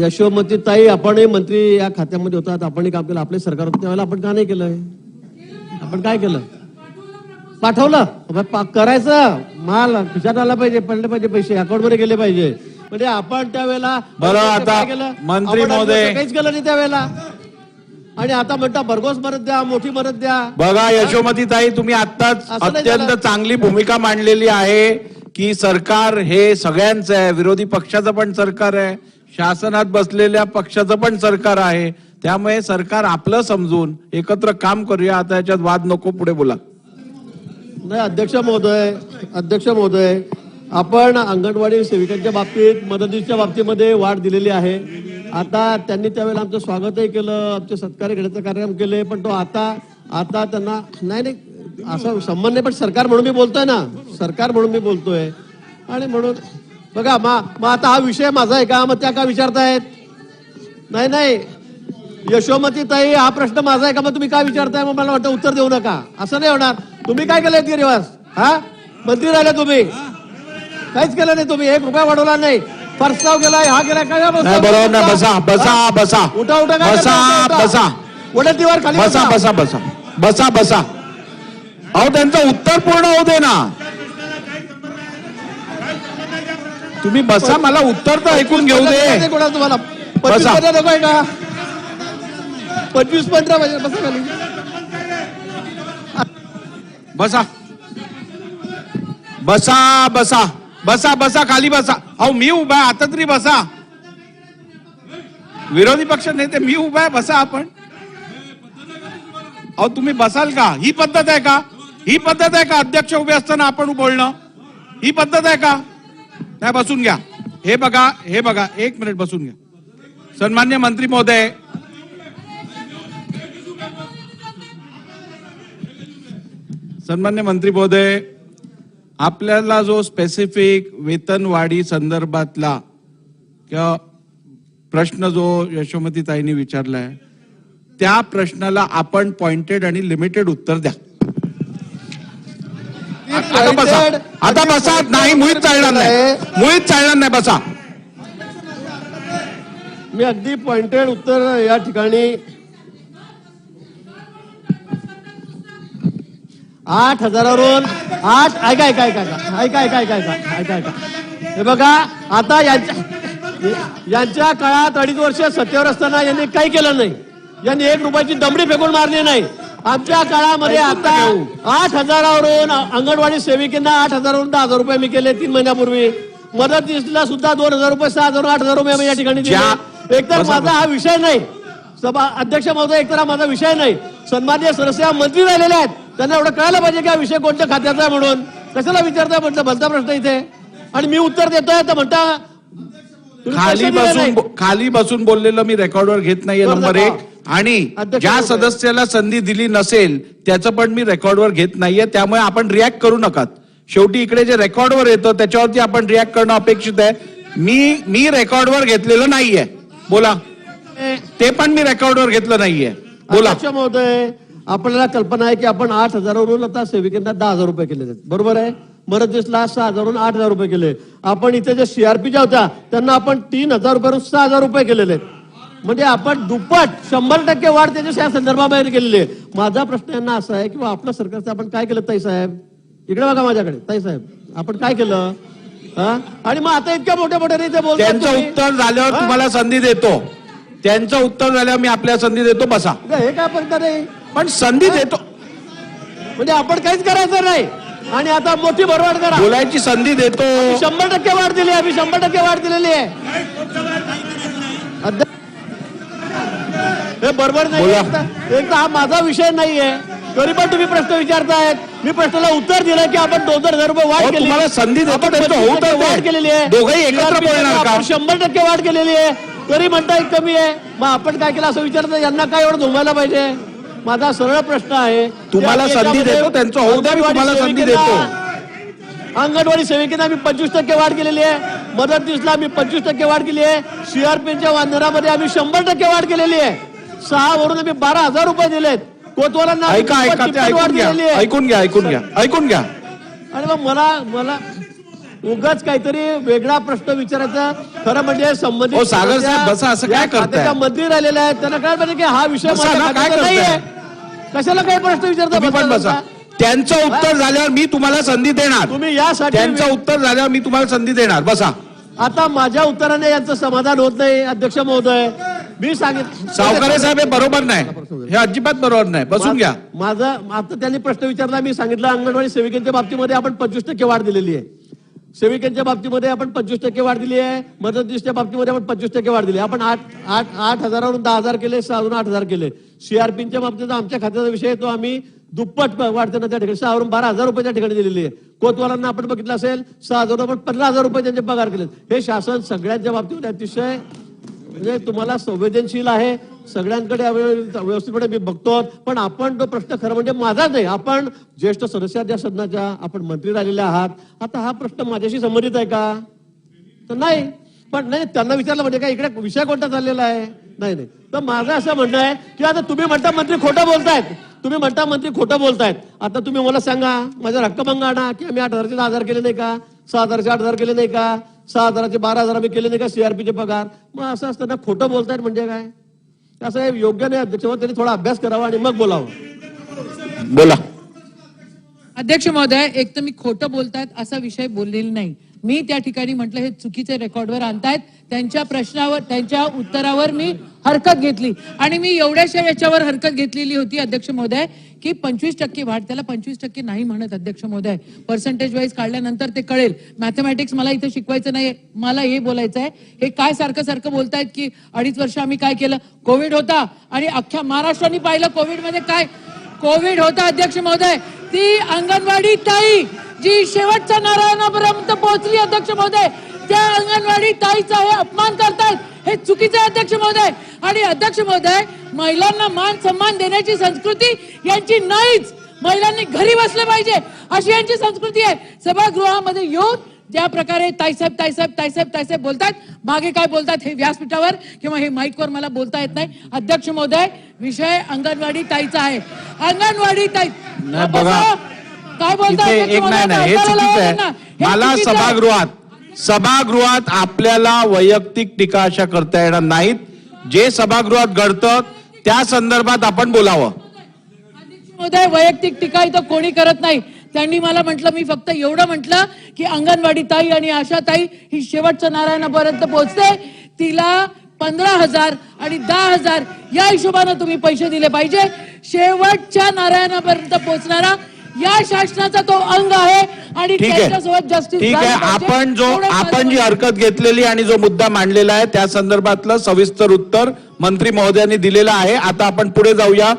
यशोमती ताई आपणही मंत्री या खात्यामध्ये होतात. आपणही काम केलं. आपले सरकार होतं त्यावेळेला आपण का नाही केलंय? आपण काय केलं? पाठवलं. करायचं. माल खिशात आला पाहिजे पडले पाहिजे पैसे. अकाउंटमध्ये गेले पाहिजे. म्हणजे आपण त्यावेळेला बरं, आता काय केलं? मंत्री महोदय. काहीच केलं नाही त्यावेळेला. आणि आता म्हणता भरघोस मदत द्या मोठी मदत द्या. बघा यशोमती ताई तुम्ही नाही अत्यंत. चांगली भूमिका मांडलेली आहे की सरकार हे सगळ्यांचं आहे. विरोधी पक्षाचं पण सरकार आहे. शासनात बसलेल्या पक्षाचं पण सरकार आहे. त्यामुळे सरकार आपलं समजून एकत्र काम करूया. आता याच्यात वाद नको पुढे बोला. नाही अध्यक्ष महोदय अध्यक्ष महोदय आपण अंगणवाडी सेविकांच्या बाबतीत मदतीच्या बाबतीमध्ये वाढ दिलेली आहे. आता त्यांनी त्यावेळेला आमचं स्वागतही केलं आमचे सत्कार घेण्याचा कार्यक्रम केले पण तो आता आता त्यांना नाही नाही असं संबंध नाही पण सरकार म्हणून मी बोलतोय ना. सरकार म्हणून मी बोलतोय. आणि म्हणून बघा मा मग आता हा विषय माझा आहे का? मग त्या का विचारतायत? नाही नाही. यशोमती ताई हा प्रश्न माझा आहे का? मग तुम्ही काय विचारताय? मग मला वाटतं उत्तर देऊ नका. असं नाही होणार. तुम्ही काय केलं गिरीवास हा? मंत्री राहिले तुम्ही. काहीच केलं नाही तुम्ही. एक रुपया वाढवला नाही. प्रस्ताव केलाय हा केलाय काय बरोबर. बसा, बसा? बसा. उठा उठा काय बसा. बसा. उडतीवर खाली बसा. बसा बसा. बसा बसा. अहो त्यांचं उत्तर पूर्ण होऊ दे ना. तुम्ही बसा मला उत्तर तर ऐकून घेऊ दे. तुम्हाला? पंचवीस बसा. पंधरा नको आहे का? पंचवीस पंधरा पाहिजे बसा खाली. बसा. बसा बसा. बसा बसा खाली बसा. अहो मी उभा आहे आता तरी बसा. विरोधी पक्ष नेते मी उभा आहे बसा आपण. अहो तुम्ही बसाल का? ही पद्धत आहे का? ही पद्धत आहे का? अध्यक्ष उभे असताना आपण बोलणं? ही पद्धत आहे का? नाही बसून घ्या. हे बघा हे बघा. एक मिनिट बसून घ्या. सन्मान्य मंत्री महोदय. सन्मान्य मंत्री महोदय आपल्याला जो स्पेसिफिक वेतनवाढी संदर्भातला किंवा प्रश्न जो यशोमती ताईंनी विचारलाय त्या प्रश्नाला आपण पॉइंटेड आणि लिमिटेड उत्तर द्या. आता बसा. आता बसा. नाही मुळीच चालणार नाही. मुळीच चालणार नाही बसा. मी अगदी पॉइंटेड उत्तर या ठिकाणी. आठ हजारावरून आठ ऐका ऐका ऐका ऐका. ऐका ऐका ऐका ऐका ऐका ऐका. हे बघा आता यांच्या यांच्या काळात अडीच वर्ष सत्तेवर असताना यांनी काही केलं नाही. यांनी एक रुपयाची दमडी फेकून मारली नाही. आमच्या काळामध्ये आता आठ हजारावरून अंगणवाडी सेविकेंना आठ हजारावरून दहा हजार रुपये मी केले तीन महिन्यापूर्वी. मदतीसला सुद्धा दोन हजार रुपये सहा हजार आठ हजार रुपये या ठिकाणी दिले. एकतर माझा हा विषय नाही. सभा अध्यक्ष महोदय एकतर हा माझा विषय नाही. सन्मान्य सदस्य मंत्री राहिलेले आहेत. त्यांना एवढं कळायला पाहिजे की हा विषय कोणत्या खात्याचा आहे म्हणून. कशाला विचारताय म्हटलं भलता प्रश्न इथे. आणि मी उत्तर देतोय तर म्हणता खाली बसून खाली बसून बोललेलं मी रेकॉर्डवर घेत नाहीये. बरं, नंबर बरं. एक आणि ज्या. सदस्याला संधी दिली नसेल त्याचं पण मी रेकॉर्डवर घेत नाहीये. त्यामुळे आपण रिॲक्ट करू नका शेवटी इकडे जे रेकॉर्डवर येतं त्याच्यावरती आपण रिॲक्ट करणं अपेक्षित आहे. मी मी रेकॉर्डवर घेतलेलं नाहीये. बोला. ते पण मी रेकॉर्डवर घेतलं नाहीये. बोला. महोदय आपल्याला कल्पना आहे की आपण आठ हजारावरून आता सेविकांना दहा हजार रुपये केले बरोबर आहे? मदतीसला सहा हजारवरून आठ हजार रुपये केले. आपण इथे जे सीआरपीच्या होत्या त्यांना आपण तीन हजार रुपयावरून सहा हजार रुपये केलेले आहेत. म्हणजे आपण दुप्पट शंभर टक्के वाढ त्याच्या या संदर्भाबाहेर केलेली आहे. माझा प्रश्न यांना असा आहे की आपल्या सरकारचं आपण काय केलं ताई साहेब? इकडे बघा माझ्याकडे. ताई साहेब आपण काय केलं? हा? आणि मग आता इतक्या मोठ्या मोठ्या ते बोलतात त्यांचं. उत्तर झाल्यावर हा? तुम्हाला संधी देतो. त्यांचं उत्तर झाल्यावर मी आपल्या संधी देतो बसा. हे काय पद्धत आहे? पण संधी देतो. म्हणजे आपण काहीच करायचं नाही. आणि आता मोठी भरवाड करा. बोलायची संधी देतो. शंभर टक्के वाढ दिली आम्ही शंभर टक्के वाढ दिलेली आहे. हे बरोबर नाही बोला. एक तर- एक तर हा माझा विषय नाहीये. तरी पण तुम्ही प्रश्न विचारतायत. मी प्रश्नाला उत्तर दिलं की आपण दोन हजार रुपये वाढ केली. तुम्हाला संधी देतो, आपण त्यांचं 25% होऊ तर दे. वाढ केलेली आहे. दोघंही एकत्र CRP बोलणार का? आपण शंभर टक्के वाढ केलेली आहे. तरी म्हणताय कमी आहे. मग आपण काय केलं असं विचारतं यांना काय एवढं धुमायला पाहिजे? माझा सरळ प्रश्न आहे तुम्हाला की संधी याच्यामध्ये देतो, त्यांचं होऊ द्या, मी अंगणवाडी तुम्हाला संधी सेविकांना- अंगणवाडी सेविकेला आम्ही पंचवीस टक्के वाढ केलेली आहे. मदतनीसला आम्ही पंचवीस टक्के वाढ केली आहे. सीआरपीच्या वांदरामध्ये आम्ही शंभर टक्के वाढ केलेली आहे. सहा वरून आम्ही बारा हजार रुपये दिलेत. कोतवालांना वाढ ऐकून घ्या. दिलेली आहे. ऐकून घ्या ऐकून घ्या. ऐकून घ्या. आणि मग मला मला उगाच काहीतरी वेगळा प्रश्न विचारायचा. खरं म्हणजे हो, संबंधित सागर साहेब, बसा, असं काय करताय? मंत्री राहिलेले आहेत. त्यांना काय पाहिजे की हा विषय? नाहीये. कशाला काही प्रश्न विचारता त्यांचं उत्तर झाल्यावर मी तुम्हाला संधी देणार. तुम्ही यासाठी त्यांचं उत्तर झाल्यावर मी तुम्हाला संधी देणार. बसा. आता माझ्या उत्तराने यांचं समाधान होत नाही अध्यक्ष महोदय. मी सांगितलं सावकारे साहेब हे बरोबर नाही. हे अजिबात बरोबर नाही. बसून घ्या. माझं आता त्यांनी प्रश्न विचारला मी सांगितलं अंगणवाडी सेविकांच्या बाबतीमध्ये आपण पंचवीस टक्के वाढ दिलेली आहे. सेविकांच्या बाबतीमध्ये आपण पंचवीस टक्के वाढ दिली आहे. मदतनीसच्या बाबतीमध्ये आपण पंचवीस टक्के वाढ दिली आहे. आपण आठ आठ आठ हजारावरून दहा हजार केले सहा अजून आठ हजार केले. सीआरपीच्या बाबतीत आमच्या खात्याचा विषय तो आम्ही दुप्पट वाढते ना त्या ठिकाणी सहावरून बारा हजार रुपये त्या ठिकाणी दिलेली आहे. कोतवालांना आपण बघितलं असेल सहा हजार रुपये पंधरा हजार रुपये त्यांचे पगार केले हे शासन सगळ्यांच्या बाबतीमध्ये अतिशय म्हणजे तुम्हाला संवेदनशील आहे. सगळ्यांकडे व्यवस्थितपणे मी बघतो. पण आपण तो प्रश्न खरं म्हणजे माझा नाही. आपण ज्येष्ठ सदस्य या सदनाच्या आपण मंत्री राहिलेले आहात. आता हा प्रश्न माझ्याशी संबंधित आहे का? तर नाही. पण नाही त्यांना विचारलं म्हणजे काय इकडे विषय कोणता चाललेला आहे? नाही नाही. तर माझं असं म्हणणं आहे की आता तुम्ही म्हणता मंत्री खोटं बोलतायत. तुम्ही म्हणता मंत्री खोटं बोलतायत. आता तुम्ही मला सांगा माझा रक्कम आणा की आम्ही आठ हजारचे दहा हजार केले नाही का? सहा हजारचे आठ हजार केले नाही का? सहा हजाराचे बारा हजार आम्ही केले नाही का सीआरपीचे पगार? मग असं असताना खोटं बोलतायत म्हणजे काय? असं योग्य नाही अध्यक्ष त्यांनी थोडा अभ्यास करावा आणि मग बोलावं. बोला. अध्यक्ष महोदय एक तर मी खोटं बोलतायत असा विषय बोललेला नाही. मी त्या ठिकाणी म्हटलं हे चुकीचे रेकॉर्डवर आणतायत. त्यांच्या प्रश्नावर त्यांच्या उत्तरावर मी हरकत घेतली. आणि मी एवढ्याशा याच्यावर हरकत घेतलेली होती अध्यक्ष महोदय की पंचवीस टक्के वाढ त्याला पंचवीस टक्के नाही म्हणत अध्यक्ष महोदय. पर्सेंटेज वाईज काढल्यानंतर ते कळेल. मॅथमॅटिक्स मला इथे शिकवायचं नाही मला हे बोलायचं आहे हे काय सारखं सारखं बोलतायत की अडीच वर्ष आम्ही काय केलं? कोविड होता. आणि अख्ख्या महाराष्ट्राने पाहिलं कोविडमध्ये काय? कोविड होता अध्यक्ष महोदय. ती अंगणवाडी ताई जी शेवटच्या नारायणापर्यंत पोहोचली अध्यक्ष महोदय त्या अंगणवाडी ताईचा हे अपमान करतायत हे चुकीचं आहे अध्यक्ष महोदय. आणि अध्यक्ष महोदय महिलांना मान सन्मान देण्याची संस्कृती यांची नाहीच. महिलांनी घरी बसले पाहिजे अशी यांची संस्कृती आहे. सभागृहामध्ये येऊन ज्या प्रकारे ताईसाहेब ताईसाहेब ताईसाहेब ताईसाहेब बोलतात मागे काय बोलतात हे व्यासपीठावर किंवा हे माईकवर मला बोलता येत नाही. अध्यक्ष महोदय विषय अंगणवाडी ताईचा आहे. अंगणवाडी ताई काय. हे मला. सभागृहात सभागृहात आपल्याला वैयक्तिक टीका अशा करता येणार नाहीत. जे सभागृहात घडतं त्या संदर्भात आपण बोलावं. महोदय वैयक्तिक टीका इथं कोणी करत नाही. त्यांनी मला म्हटलं मी फक्त एवढं म्हटलं की अंगणवाडी ताई आणि आशा ताई ही शेवटच्या नारायणापर्यंत पोहोचते. तिला पंधरा हजार आणि दहा हजार या हिशोबानं तुम्ही पैसे दिले पाहिजे. शेवटच्या नारायणापर्यंत पोहोचणारा या शासनाचा तो अंग आहे आणि ठीक आहे. त्याच्यासोबत जस्टिस ठीक आहे. आपण जो आपण जी हरकत घेतलेली आणि जो मुद्दा मांडलेला आहे त्या संदर्भातलं सविस्तर उत्तर मंत्री महोदयांनी दिलेलं आहे. आता आपण पुढे जाऊया.